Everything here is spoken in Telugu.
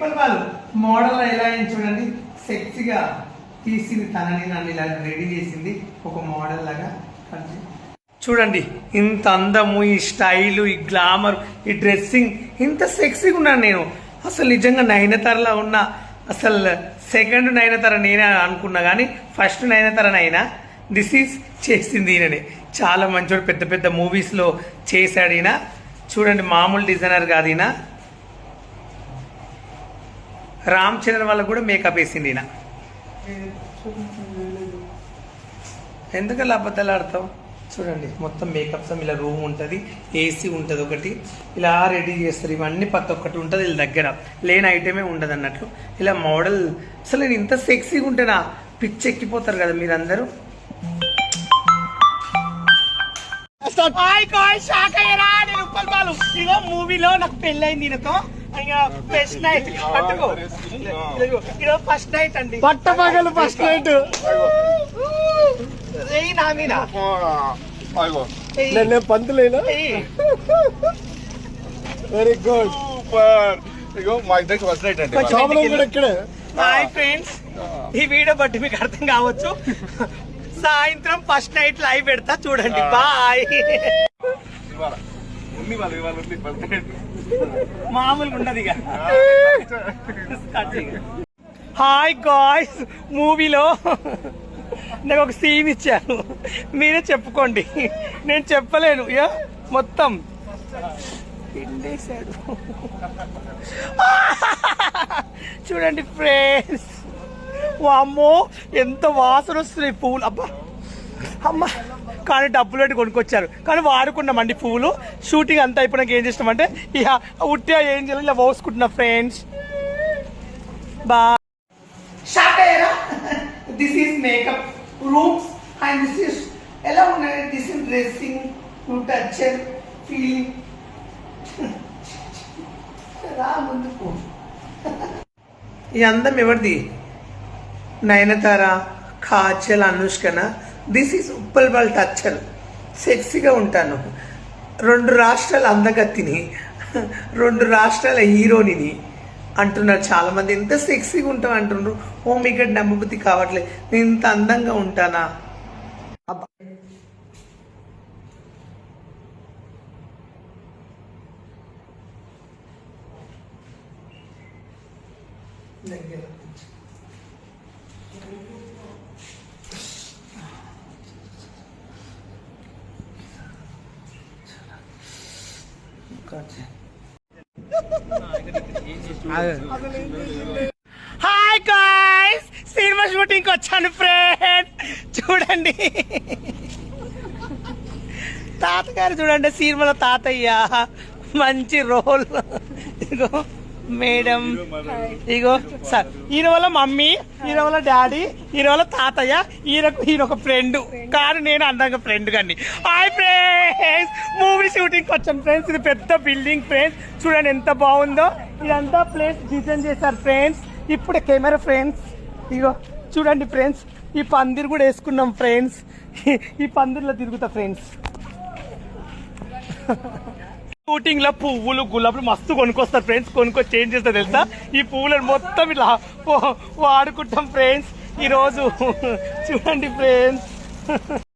ఉప్పల్ వాళ్ళు మోడల్ ఎలా అయింది చూడండి. సెక్సీగా తీసింది తనని నన్ను ఇలా రెడీ చేసింది. ఒక మోడల్ లాగా చూడండి ఇంత అందము ఈ స్టైలు ఈ గ్లామర్ ఈ డ్రెస్సింగ్ ఇంత సెక్సీగా ఉన్నాను నేను. అసలు నిజంగా నయనతారలా ఉన్న అసలు సెకండ్ నయనతార నేనే అనుకున్నా కానీ ఫస్ట్ నయనతారనైనా దిస్ ఈజ్ చేసింది ఈయననే. చాలా మంచోడు పెద్ద పెద్ద మూవీస్లో చేశాడు ఈయన. చూడండి మామూలు డిజైనర్ కాదు ఈయన. రామ్ చరణ్ వాళ్ళకు కూడా మేకప్ వేసింది ఈయన. ఎందుకలా అబద్ధాలు ఆడతావు? చూడండి మొత్తం మేకప్స్ ఇలా రూమ్ ఉంటుంది ఏసీ ఉంటుంది ఒకటి. ఇలా రెడీ చేస్తారు ఇవన్నీ ప్రతి ఒక్కటి ఉంటుంది వీళ్ళ దగ్గర. లేని ఐటమే ఉండదు అన్నట్లు. ఇలా మోడల్ అసలు నేను ఇంత సెక్సీగా ఉంటేనా? పిచ్చి ఎక్కిపోతారు కదా మీరందరూ. మూవీలో నాకు పెళ్ళైంది ఈయనతో. ఫస్ట్ నైట్ పట్టుకో. ఇగో ఫస్ట్ నైట్ అండి. పట్ట పగలు ఫస్ట్ నైట్ ఏయ్ నా మీద నేను పంతులేనా. వెరీ గుడ్ సూపర్ ఇగో మా ఇద్దరికి ఫస్ట్ నైట్ అండి. శోభనం కూడా ఇక్కడే. హాయ్ ఫ్రెండ్స్ ఈ వీడియో బట్టి మీకు అర్థం కావచ్చు. సాయంత్రం ఫస్ట్ నైట్ లైవ్ పెడతా. చూడండి. బాయ్ ఉంది వాళ్ళు మామూలుగా ఉండదు ఇక. హాయ్ గాయ్స్ మూవీలో నాకు ఒక సీన్ ఇచ్చాను మీరే చెప్పుకోండి. నేను చెప్పలేను. యా మొత్తం. పిండేశాడు. చూడండి ఫ్రెండ్స్ వామ్మో ఎంత వాసన వస్తున్నాయి పూలు. అబ్బా. అమ్మ. కానీ డబ్బులు పెట్టి కొనుక్కొచ్చారు. కానీ వాడుకున్నామండి పువ్వులు. షూటింగ్ అంతా అయిపోయినాక ఏం చేసినామంటే ఇక ఉట్టిగా ఏం చేయాలి ఇలా పోసుకుంటున్నా ఫ్రెండ్స్ బా షాక్ అయ్యారా this is makeup rooms and this is ఎలా ఉన్నాయి? This is dressing touch feeling రా ముందుకు. ఈ అందం ఎవరిది? నయనతార కాచల్ అనుష్కన? దిస్ ఈస్ ఉప్పల్ బాల్ టచ్చర్ సెక్సీగా ఉంటాను. రెండు రాష్ట్రాల అందగత్తిని రెండు రాష్ట్రాల హీరోనిని అంటున్నారు చాలా మంది ఎంత సెక్సీగా ఉంటావు అంటున్నారు. ఓ మీకు నమ్మబుద్ధి కావట్లేదు. నేను ఇంత అందంగా ఉంటానా? దగ్గర హాయ్ గాయ్స్ సినిమా షూటింగ్ వచ్చాను ఫ్రెండ్ చూడండి. తాతగారు చూడండి సినిమాలో తాతయ్య. మంచి రోల్ ఇదిగో. మేడం. ఇగో సార్ ఈయన వల్ల మమ్మీ ఈయన వల్ల డాడీ ఈయన వల్ల తాతయ్య ఈయనకు ఈయన ఒక ఫ్రెండ్. కానీ నేను అందంగా ఫ్రెండ్ కానీ హాయ్ ఫ్రెండ్స్! మూవీ షూటింగ్ వచ్చాను ఫ్రెండ్స్ ఇది పెద్ద బిల్డింగ్ ఫ్రెండ్స్ చూడండి ఎంత బాగుందో. ఇదంతా ప్లేస్ డిజైన్ చేశారు ఫ్రెండ్స్ ఇప్పుడు కెమెరా ఫ్రెండ్స్ ఇగో చూడండి ఫ్రెండ్స్ ఈ పందిరి కూడా వేసుకున్నాం ఫ్రెండ్స్ ఈ పందిరిలో తిరుగుతా ఫ్రెండ్స్ షూటింగ్లో పువ్వులు గులాబులు మస్తు కొనుక్కొస్తారు ఫ్రెండ్స్ కొనుక్కొచ్చి చేంజ్ చేస్తారు తెలుసా? ఈ పువ్వులను మొత్తం ఇలా వాడుకుంటాం ఫ్రెండ్స్ ఈరోజు చూడండి ఫ్రెండ్స్